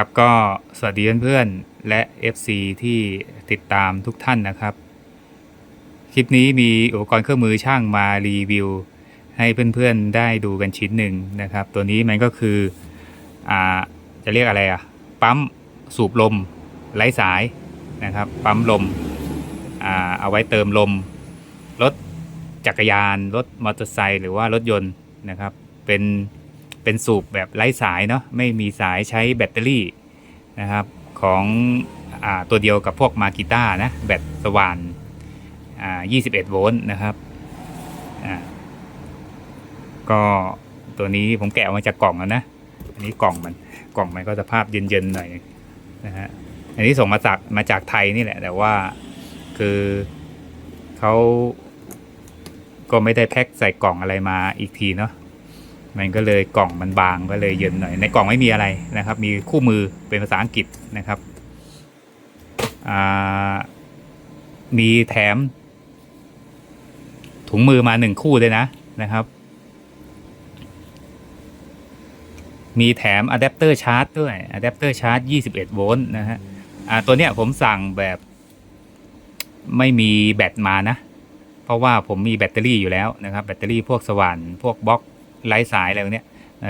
ครับก็สวัสดีเพื่อนๆและ FC ที่ติดตามทุกท่านนะครับ คลิปนี้มีอุปกรณ์เครื่องมือช่างมารีวิว ให้เพื่อนๆได้ดูกันชิ้นหนึ่งนะครับ ตัวนี้มันก็คืออ่าจะเรียกอะไรอะปั๊มสูบลมไร้สายนะครับ ปั๊มลมอ่าเอาไว้เติมลม รถจักรยาน รถมอเตอร์ไซค์หรือว่ารถยนต์นะครับ เป็น เป็นสูบแบบไร้สายเนาะไม่มีสายใช้แบตเตอรี่นะครับของอตัวเดียวกับพวกมากิต้านะแบตสว่าน21 โวลต์นะครับก็ตัวนี้ผมแกะออกมาจากกล่องแล้วนะ อันนี้กล่องมันกล่องมันก็สภาพเย็นๆหน่อยนะฮะอันนี้ส่งมาจากมาจากไทยนี่แหละ แต่ว่าคือเขาก็ไม่ได้แพ็คใส่กล่องอะไรมาอีกทีเนาะ มันก็เลยกล่องมันบางก็เลยเย็นหน่อย ในกล่องไม่มีอะไรนะครับ มีคู่มือเป็นภาษาอังกฤษนะครับมีแถม ถุงมือมาหนึ่งคู่ด้วยนะนะครับ มีแถมอะแดปเตอร์ชาร์จด้วยอะแดปเตอร์ชาร์จ21 โวลต์นะฮะอ่าตัวเนี้ยผมสั่งแบบไม่มีแบตมานะ เพราะว่าผมมีแบตเตอรี่อยู่แล้วนะครับ แบตเตอรี่พวกสว่าน พวกบล็อก ไร้สายอะไรพวกเนี้ย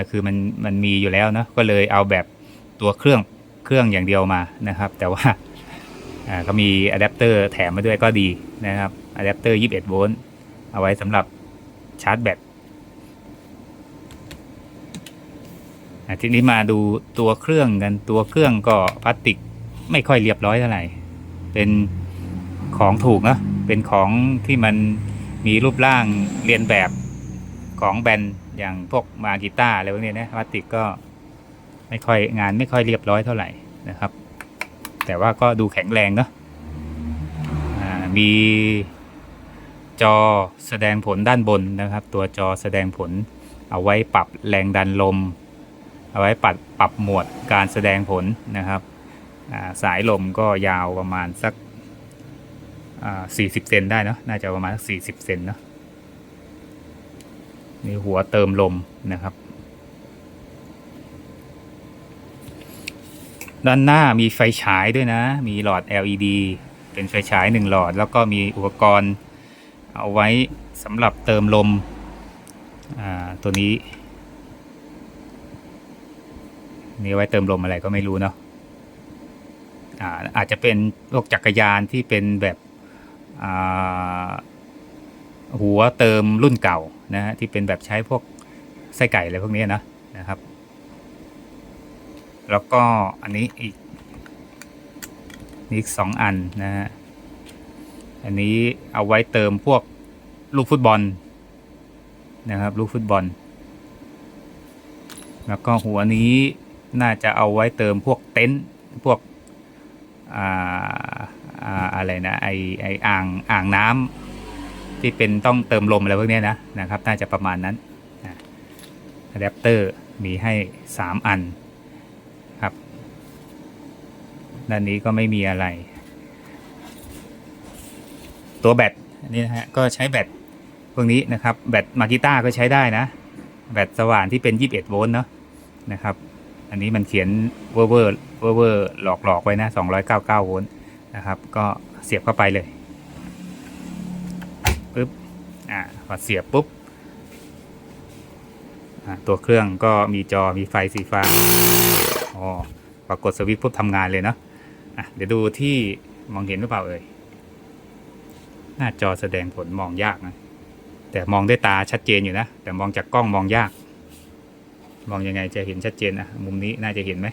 คือมันมันมีอยู่แล้วเนาะก็เลยเอาแบบตัวเครื่องเครื่องอย่างเดียวมานะครับ แต่ว่าก็มีอะแดปเตอร์แถมมาด้วยก็ดีนะครับอะแดปเตอร์ 21 โวลต์เอาไว้สำหรับชาร์จแบตทีนี้มาดูตัวเครื่องกันตัวเครื่องก็พลาสติกไม่ค่อยเรียบร้อยเท่าไหร่ เป็นของถูกนะเป็นของที่มันมีรูปร่างเรียนแบบของแบรนด์ อย่างพวกมากีต้าอะไรพวกนี้นะพลาสติกก็ไม่ค่อยงานไม่ค่อยเรียบร้อยเท่าไหร่นะครับ แต่ว่าก็ดูแข็งแรงเนาะมีจอแสดงผลด้านบนนะครับ ตัวจอแสดงผลเอาไว้ปรับแรงดันลม เอาไว้ปรับปรับโหมดการแสดงผลนะครับสายลมก็ยาวประมาณสักอ่า40 เซนได้เนาะน่าจะประมาณสัก40 เซนเนาะ นี่หัวเติมลมนะครับ ด้านหน้ามีไฟฉายด้วยนะ มีหลอด LED เป็นไฟฉายหนึ่งหลอด แล้วก็มีอุปกรณ์เอาไว้สำหรับเติมลมอ่าตัวนี้นี่ไว้เติมลมอะไรก็ไม่รู้เนาะอ่าอาจจะเป็นพวกจักรยานที่เป็นแบบอ่าหัวเติมรุ่นเก่า นะฮะที่เป็นแบบใช้พวกไส้ไก่อะไรพวกนี้นะนะครับ แล้วก็อันนี้อีกนี่อีกสองอันนะฮะอันนี้เอาไว้เติมพวกลูกฟุตบอลนะครับลูกฟุตบอล แล้วก็หัวนี้น่าจะเอาไว้เติมพวกเต็นท์พวกอ่าอ่าอะไรนะไอไออ่างอ่างน้ำ ที่เป็นต้องเติมลมอะไรพวกนี้นะนะครับ น่าจะประมาณนั้นอะแดปเตอร์มีให้ 3 อันครับ ด้านนี้ก็ไม่มีอะไร ตัวแบตอันนี้นะฮะก็ใช้แบตพวกนี้นะครับ แบตมากิต้าก็ใช้ได้นะ แบตสว่านที่เป็น 21 โวลต์เนาะนะครับ อันนี้มันเขียนเวอร์เวอร์เวอร์หลอกหลอกไว้นะ 299 โวลต์นะครับ ก็เสียบเข้าไปเลย อ่าพอเสียบปุ๊บอ่าตัวเครื่องก็มีจอมีไฟสีฟ้าอ๋อพอกดสวิตช์ปุ๊บทำงานเลยเนาะอะเดี๋ยวดูที่มองเห็นหรือเปล่าเอ่ย หน้าจอแสดงผลมองยากนะ แต่มองด้วยตาชัดเจนอยู่นะ แต่มองจากกล้องมองยาก มองยังไงจะเห็นชัดเจนอะมุมนี้น่าจะเห็นไหม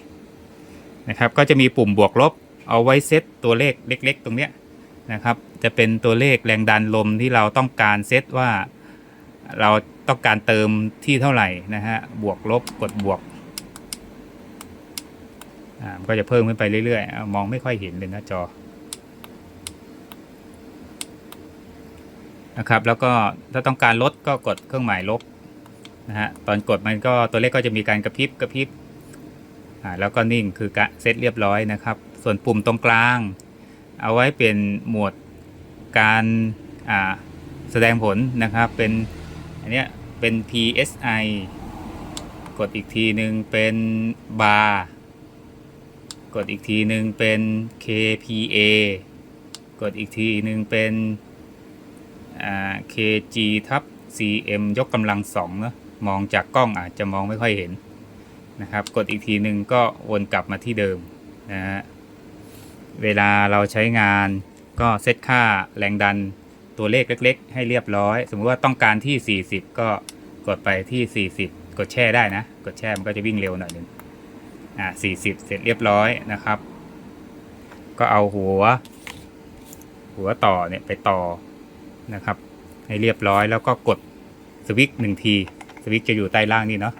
นะครับ ก็จะมีปุ่มบวกลบเอาไว้เซตตัวเลขเล็ก ๆ ตรงเนี้ย นะครับ จะเป็นตัวเลขแรงดันลมที่เราต้องการเซตว่าเราต้องการเติมที่เท่าไหร่นะฮะ บวกลบกดบวกอ่ามันก็จะเพิ่มขึ้นไปเรื่อยๆ มองไม่ค่อยเห็นเลยนะจอ นะครับ แล้วก็ถ้าต้องการลดก็กดเครื่องหมายลบนะฮะ ตอนกดมันก็ตัวเลขก็จะมีการกระพริบกระพริบ อ่า แล้วก็นิ่งคือกะเซตเรียบร้อยนะครับ ส่วนปุ่มตรงกลาง เอาไว้เป็นหมวดการแสดงผลนะครับ เป็นอันเนี้ยเป็น PSI กดอีกทีหนึ่งเป็นบาร์กดอีกทีหนึ่งเป็น KPA กดอีกทีหนึ่งเป็น KG ทับ CM ยกกำลังสองเนอะมองจากกล้องอาจจะมองไม่ค่อยเห็นนะครับ กดอีกทีหนึ่งก็วนกลับมาที่เดิมนะฮะ เวลาเราใช้งานก็เซตค่าแรงดันตัวเลขเล็ก ๆ ให้เรียบร้อย สมมติว่าต้องการที่ 40 ก็กดไปที่ 40 กดแช่ได้นะ กดแช่มันก็จะวิ่งเร็วหน่อยหนึงอ่า40 เสร็จเรียบร้อยนะครับ ก็เอาหัว หัวต่อเนี่ยไปต่อนะครับ ให้เรียบร้อยแล้วก็กดสวิตช์หนึ่งที สวิตช์จะอยู่ใต้ล่างนี่เนาะ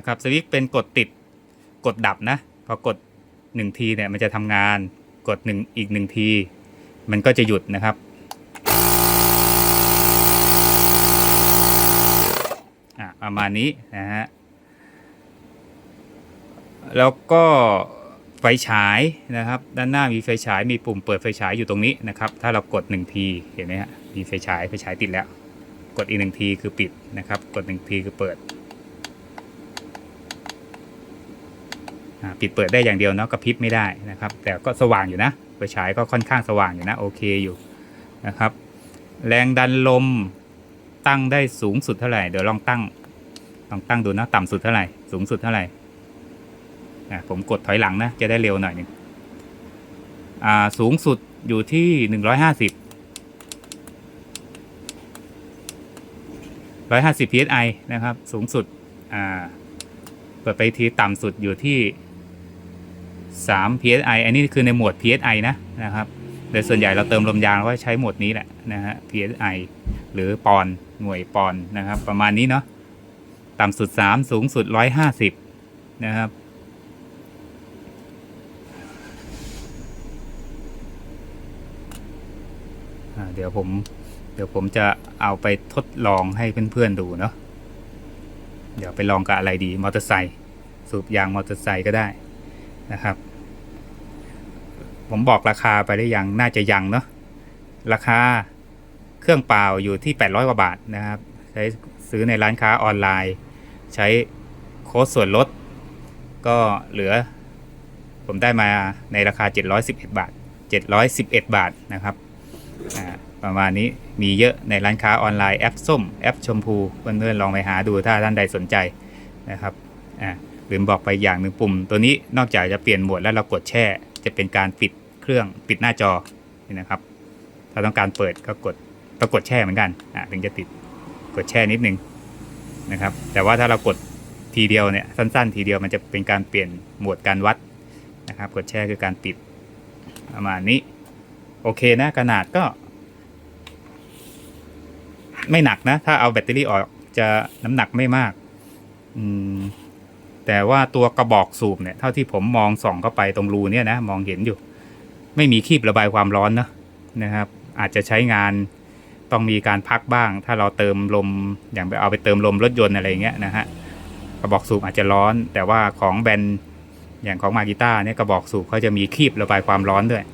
นะครับสวิตช์เป็นกดติดกดดับนะพอกดหนึ่งทีเนี่ยมันจะทำงานกดหนึ่งอีกหนึ่งทีมันก็จะหยุดนะครับประมาณนี้นะฮะแล้วก็ไฟฉายนะครับ ด้านหน้ามีไฟฉายมีปุ่มเปิดไฟฉายอยู่ตรงนี้นะครับ ถ้าเรากด1ทีเห็นไหมฮะมีไฟฉายไฟฉายติดแล้ว กดอีกหนึ่งทีคือปิดนะครับ กดหนึ่งทีคือเปิดอ่า ปิดเปิดได้อย่างเดียวเนาะกระพริบไม่ได้นะครับ แต่ก็สว่างอยู่นะไฟฉายก็ค่อนข้างสว่างอยู่นะโอเคอยู่นะครับ แรงดันลมตั้งได้สูงสุดเท่าไหร่เดี๋ยวลองตั้งลองตั้งดูนะต่ำสุดเท่าไหร่สูงสุดเท่าไหร่ผมกดถอยหลังนะจะได้เร็วหน่อยหนึงอ่าสูงสุดอยู่ที่หนึ่งร้อยห้าสิบร้อยห้าสิบ psi นะครับ สูงสุดเปิดไปทีต่ำสุดอยู่ที่ สาม psi อันนี้คือในหมวด psi นะนะครับโดยส่วนใหญ่เราเติมลมยางเราก็ใช้หมวดนี้แหละนะฮะ psi หรือปอนหน่วยปอนนะครับ ประมาณนี้เนาะต่ำสุด 3 สูงสุด 150 นะครับ เดี๋ยวผมเดี๋ยวผมจะเอาไปทดลองให้เพื่อนๆดูเนาะเดี๋ยวไปลองกับอะไรดีมอเตอร์ไซค์สูบยางมอเตอร์ไซค์ก็ได้ นะครับ ผมบอกราคาไปได้ยังน่าจะยังเนาะราคาเครื่องเปล่าอยู่ที่ 800 กว่าบาทนะครับ ใช้ซื้อในร้านค้าออนไลน์ ใช้โค้ดส่วนลด ก็เหลือ ผมได้มาในราคา 711 บาท 711 บาทนะครับประมาณนี้มีเยอะในร้านค้าออนไลน์แอปส้ม แอปชมพูเพื่อนๆลองไปหาดูถ้าท่านใดสนใจนะครับอ่า ลืมบอกไปอย่างหนึ่งปุ่ม ตัวนี้นอกจากจะเปลี่ยนโหมดแล้วเรากดแช่ จะเป็นการปิดเครื่องปิดหน้าจอนี่นะครับถ้าต้องการเปิดก็กดต้องกดแช่เหมือนกันอ่าถึงจะติดกดแช่นิดนึงนะครับ แต่ว่าถ้าเรากดทีเดียวเนี่ยสั้น ๆ ทีเดียวมันจะเป็นการเปลี่ยนโหมดการวัดนะครับ กดแช่คือการปิดประมาณนี้ โอเคนะขนาดก็ ไม่หนักนะ ถ้าเอาแบตเตอรี่ออกจะน้ำหนักไม่มาก อืม แต่ว่าตัวกระบอกสูบเนี่ยเท่าที่ผมมองส่องเข้าไปตรงรูเนี่ยนะมองเห็นอยู่ ไม่มีคีบระบายความร้อนนะนะครับ อาจจะใช้งานต้องมีการพักบ้าง ถ้าเราเติมลมอย่างไปเอาไปเติมลมรถยนต์อะไรเงี้ยนะฮะกระบอกสูบอาจจะร้อน แต่ว่าของแบรนด์อย่างของมากิต้าเนี่ยกระบอกสูบเขาจะมีคีบระบายความร้อนด้วย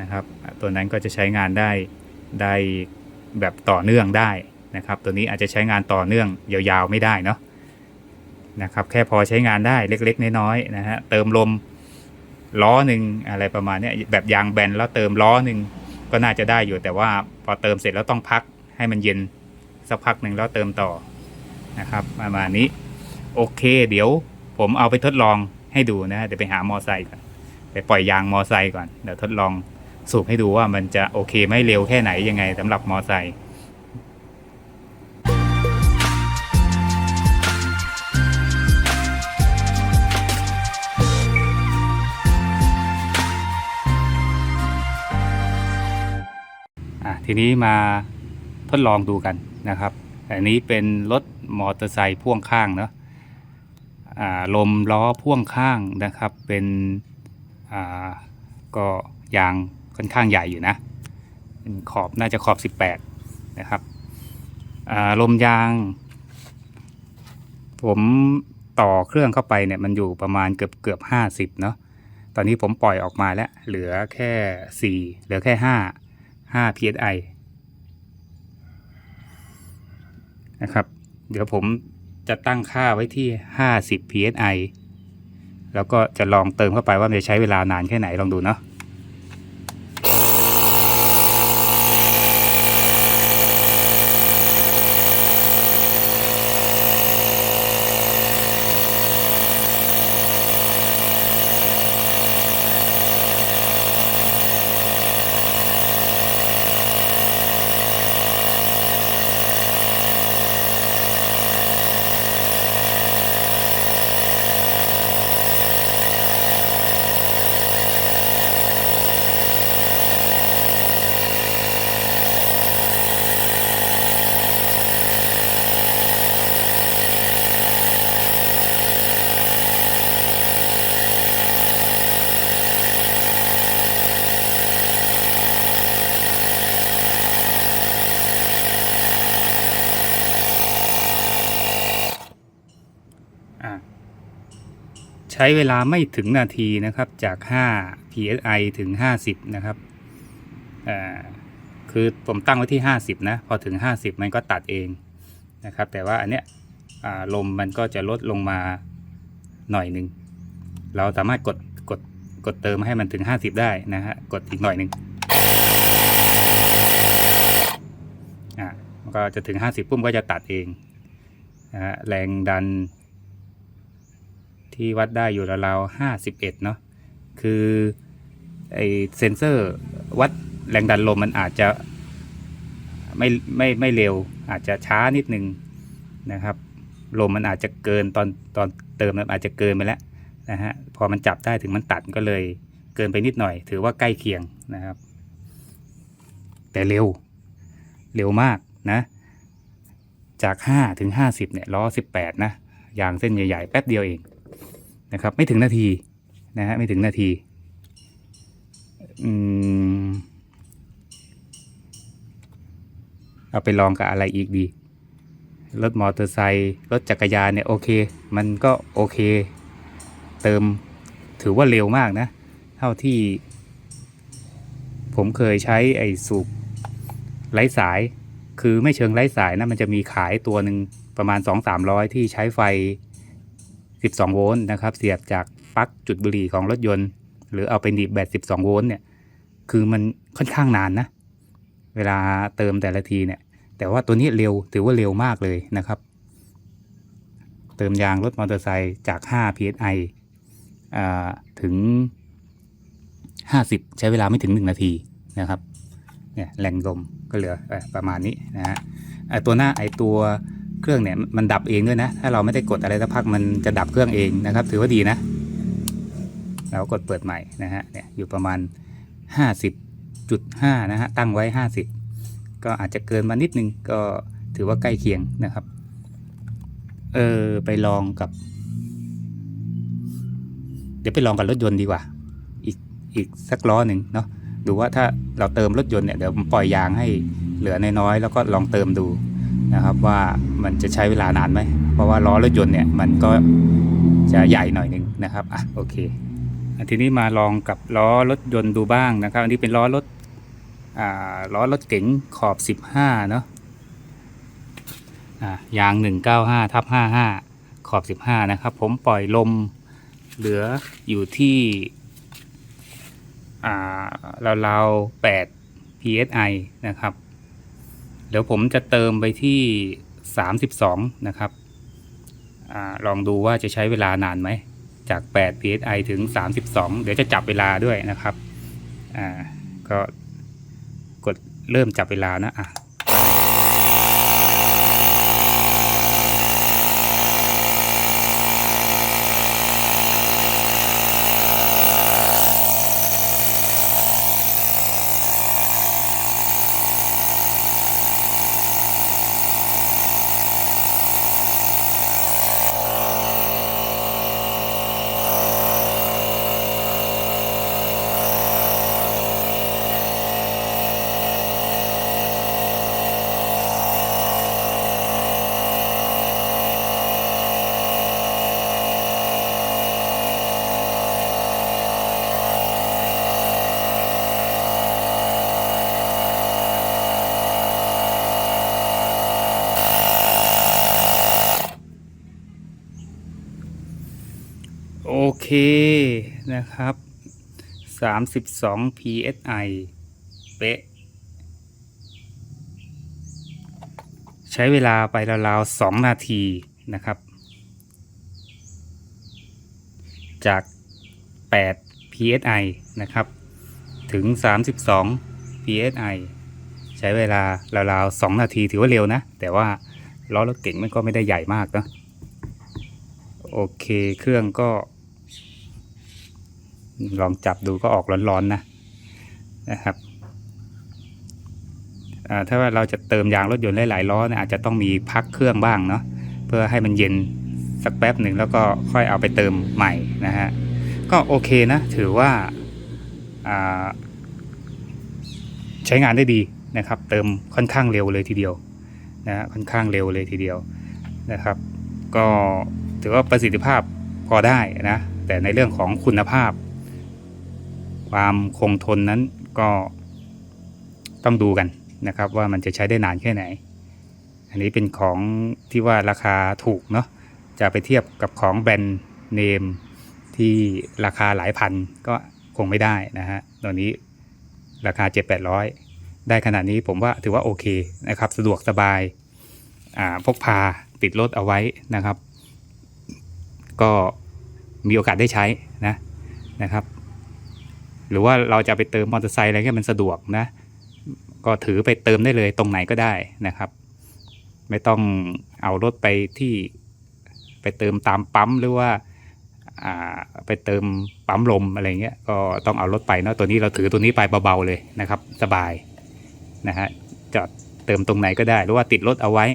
นะครับ ตัวนั้นก็จะใช้งานได้ได้แบบต่อเนื่องได้นะครับ ตัวนี้อาจจะใช้งานต่อเนื่องยาวๆไม่ได้เนาะ นะครับแค่พอใช้งานได้เล็กๆน้อยๆนะฮะเติมลมล้อหนึ่งอะไรประมาณนี้แบบยางแบนแล้วเติมล้อหนึ่งก็น่าจะได้อยู่แต่ว่าพอเติมเสร็จแล้วต้องพักให้มันเย็นสักพักหนึ่งแล้วเติมต่อนะครับประมาณนี้โอเคเดี๋ยวผมเอาไปทดลองให้ดูนะ เดี๋ยวไปหามอไซค์ก่อนไปปล่อยยางมอไซค์ก่อนเดี๋ยวทดลองสูบให้ดูว่ามันจะโอเคไม่เร็วแค่ไหนยังไงสำหรับมอไซค์ ทีนี้มาทดลองดูกันนะครับอันนี้เป็นรถมอเตอร์ไซค์พ่วงข้างเนาะลมล้อพ่วงข้างนะครับ เป็นก็ยางค่อนข้างใหญ่อยู่นะขอบน่าจะขอบ 18 นะครับลมยาง ผมต่อเครื่องเข้าไปเนี่ยมันอยู่ประมาณเกือบเกือบห้าสิบเนาะตอนนี้ผมปล่อยออกมาแล้ว เหลือแค่สี่เหลือแค่ห้ 5 psi นะครับ เดี๋ยวผมจะตั้งค่าไว้ที่ 50 psi แล้วก็จะลองเติมเข้าไปว่ามันจะใช้เวลานานแค่ไหนลองดูเนาะ ช้เวลาไม่ถึงนาทีนะครับจาก 5 psi ถึง 50 นะครับคือผมตั้งไว้ที่ 50 นะ พอถึง 50 มันก็ตัดเองนะครับ แต่ว่าอันเนี้ยลมมันก็จะลดลงมาหน่อยหนึ่ง เราสามารถกดกดกดเติมให้มันถึง 50 ได้นะฮะ กดอีกหน่อยหนึ่งอ่ามันก็จะถึง 50 ปุ๊บก็จะตัดเองนะฮะแรงดัน ที่วัดได้อยู่ราวๆห้าสิบเอ็ดเนาะคือไอเซนเซอร์วัดแรงดันลมมันอาจจะไม่ไม่ไม่เร็วอาจจะช้านิดนึงนะครับลมมันอาจจะเกินตอนตอนเติมมันอาจจะเกินไปแล้วนะฮะพอมันจับได้ถึงมันตัดก็เลยเกินไปนิดหน่อย ถือว่าใกล้เคียงนะครับ แต่เร็วเร็วมากนะ จาก 5 ถึง 50เนี่ยล้อ 18 นะยางเส้นใหญ่ ๆ แป๊บเดียวเอง นะครับไม่ถึงนาทีนะฮะไม่ถึงนาทีอืมเอาไปลองกับอะไรอีกดี รถมอเตอร์ไซค์รถจักรยานเนี่ยโอเค มันก็โอเค เติมถือว่าเร็วมากนะ เท่าที่ ผมเคยใช้ไอ้สูบไร้สาย คือไม่เชิงไร้สายนะมันจะมีขายตัวหนึ่งประมาณ 2-300 ที่ใช้ไฟ 12 โวลต์นะครับ เสียบจากปลั๊กจุดบุหรี่ของรถยนต์ หรือเอาไปหนีบแบต 12 โวลต์เนี่ย คือมันค่อนข้างนานนะ เวลาเติมแต่ละทีเนี่ย แต่ว่าตัวนี้เร็วถือว่าเร็วมากเลยนะครับ เติมยางรถมอเตอร์ไซค์จาก 5 psi อ่าถึง 50 ใช้เวลาไม่ถึง 1 นาทีนะครับ เนี่ยแรงลมก็เหลือเอ่อประมาณนี้นะฮะไอตัวหน้าไอตัว เครื่องเนี่ยมันดับเองด้วยนะ ถ้าเราไม่ได้กดอะไรสักพักมันจะดับเครื่องเองนะครับ ถือว่าดีนะ เรากดเปิดใหม่นะฮะเนี่ยอยู่ประมาณ 50.5 นะฮะตั้งไว้ 50 ก็อาจจะเกินมานิดนึงก็ถือว่าใกล้เคียงนะครับ เออไปลองกับ เดี๋ยวไปลองกับรถยนต์ดีกว่า อีกอีกสักล้อหนึ่งเนาะดูว่าถ้าเราเติมรถยนต์เนี่ยเดี๋ยวผมปล่อยยางให้เหลือน้อยๆแล้วก็ลองเติมดู นะครับว่ามันจะใช้เวลานานไหม เพราะว่าล้อรถยนต์เนี่ยมันก็จะใหญ่หน่อยหนึงนะครับอะโอเคอทีนี้มาลองกับล้อรถยนต์ดูบ้างนะครับ อันนี้เป็นล้อรถอ่าล้อรถเก๋งขอบ 15เนาะอ่ายาง 195ทับ55 ขอบ 15 นะครับ ผมปล่อยลมเหลืออยู่ที่อ่าราวๆ8 psi นะครับ เดี๋ยวผมจะเติมไปที่ 32 นะครับอลองดูว่าจะใช้เวลานานไหม จาก 8 psi ถึง 32 เดี๋ยวจะจับเวลาด้วยนะครับ อ่า ก็กดเริ่มจับเวลานะ อะ นะครับ 32 psi เป๊ะ ใช้เวลาไปราวๆ 2 นาทีนะครับ จาก 8 psi นะครับ ถึง 32 psi ใช้เวลาราวๆ 2 นาทีถือว่าเร็วนะ แต่ว่าล้อรถเก่งมันก็ไม่ได้ใหญ่มากนะโอเค เครื่องก็ ลองจับดูก็ออกร้อนๆนะนะครับถ้าว่าเราจะเติมยางรถยนต์หลายๆล้อเนี่ยอาจจะต้องมีพักเครื่องบ้างเนาะเพื่อให้มันเย็นสักแป๊บหนึ่งแล้วก็ค่อยเอาไปเติมใหม่นะฮะก็โอเคนะถือว่าอ่าใช้งานได้ดีนะครับ เติมค่อนข้างเร็วเลยทีเดียวนะฮะค่อนข้างเร็วเลยทีเดียวนะครับ ก็ถือว่าประสิทธิภาพพอได้นะแต่ในเรื่องของคุณภาพ ความคงทนนั้นก็ต้องดูกันนะครับ ว่ามันจะใช้ได้นานแค่ไหน อันนี้เป็นของที่ว่าราคาถูกเนาะจะไปเทียบกับของแบรนด์เนมที่ราคาหลายพันก็คงไม่ได้นะฮะตัวนี้ราคา 7 8 0 0 ได้ขนาดนี้ผมว่าถือว่าโอเคนะครับ สะดวกสบายาพกพาติดรถเอาไว้นะครับ ก็มีโอกาสได้ใช้นะนะครับ หรือว่าเราจะไปเติมมอเตอร์ไซค์อะไรเงี้ยมันสะดวกนะ ก็ถือไปเติมได้เลยตรงไหนก็ได้นะครับ ไม่ต้องเอารถไปที่ไปเติมตามปั๊มหรือว่าอ่าไปเติมปั๊มลมอะไรเงี้ยก็ต้องเอารถไปเนาะตัวนี้เราถือตัวนี้ไปเบาๆเลยนะครับ สบายนะฮะจอดเติมตรงไหนก็ได้ หรือว่าติดรถเอาไว้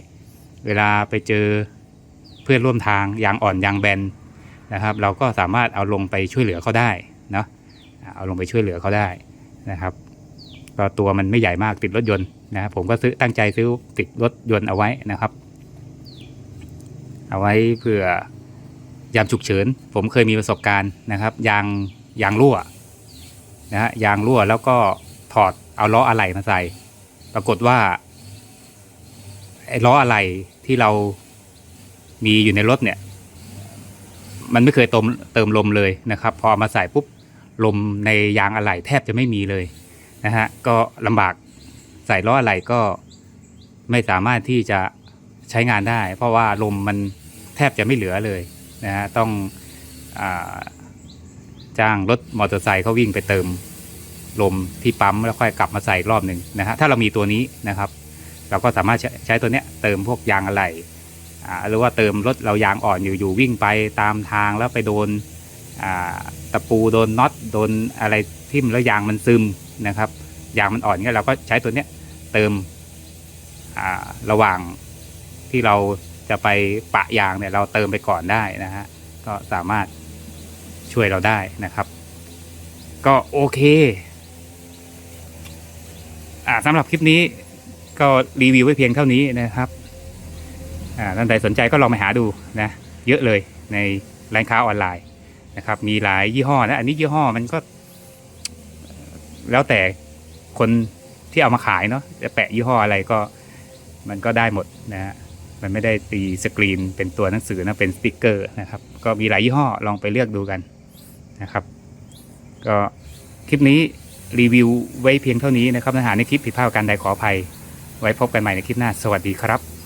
เวลาไปเจอเพื่อนร่วมทางยางอ่อนยางแบนนะครับ เราก็สามารถเอาลงไปช่วยเหลือเขาได้เนาะ เอาลงไปช่วยเหลือเขาได้นะครับก็ตัวมันไม่ใหญ่มากติดรถยนต์นะครับผมก็ซื้อตั้งใจซื้อติดรถยนต์เอาไว้นะครับ เอาไว้เพื่อยามฉุกเฉิน ผมเคยมีประสบการณ์นะครับ ยางยางรั่วนะฮะยางรั่วแล้วก็ถอดเอาล้ออะไหล่มาใส่ ปรากฏว่าไอ้ล้ออะไหล่ที่เรามีอยู่ในรถเนี่ย มันไม่เคยเติมเติมลมเลยนะครับ พอมาใส่ปุ๊บ ลมในยางอะไหล่แทบจะไม่มีเลยนะฮะก็ลำบากใส่ล้ออะไรก็ไม่สามารถที่จะใช้งานได้ เพราะว่าลมมันแทบจะไม่เหลือเลยนะฮะต้องอจ้างรถมอเตอร์ไซค์เขาวิ่งไปเติมลมที่ปั๊มแล้วค่อยกลับมาใส่รอบหนึ่งนะฮะถ้าเรามีตัวนี้นะครับ เราก็สามารถใช้ใชตัวเนี้ยเติมพวกยางอะไหล่หรือว่าเติมรถเรายางอ่อนอยู่อยู่วิ่งไปตามทางแล้วไปโดน ตะปูโดนน็อตโดนอะไรทิ่มแล้วยางมันซึมนะครับยางมันอ่อนเงี้ยเราก็ใช้ตัวเนี้ยเติมระหว่างที่เราจะไปปะยางเนี่ยเราเติมไปก่อนได้นะฮะก็สามารถช่วยเราได้นะครับ ก็โอเคอ่าสำหรับคลิปนี้ก็รีวิวไว้เพียงเท่านี้นะครับอ่าท่านใดสนใจก็ลองไปหาดูนะเยอะเลยในร้านค้าออนไลน์ นะครับ มีหลายยี่ห้อนะอันนี้ยี่ห้อมันก็ แล้วแต่คนที่เอามาขายเนาะจะแปะยี่ห้ออะไรก็มันก็ได้หมดนะฮะมันไม่ได้ตีสกรีนเป็นตัวหนังสือนะเป็นสติกเกอร์นะครับ ก็มีหลายยี่ห้อลองไปเลือกดูกันนะครับ ก็คลิปนี้รีวิวไว้เพียงเท่านี้นะครับเนื้อหาในคลิปผิดพลาดการใดขออภัย ไว้พบกันใหม่ในคลิปหน้า สวัสดีครับ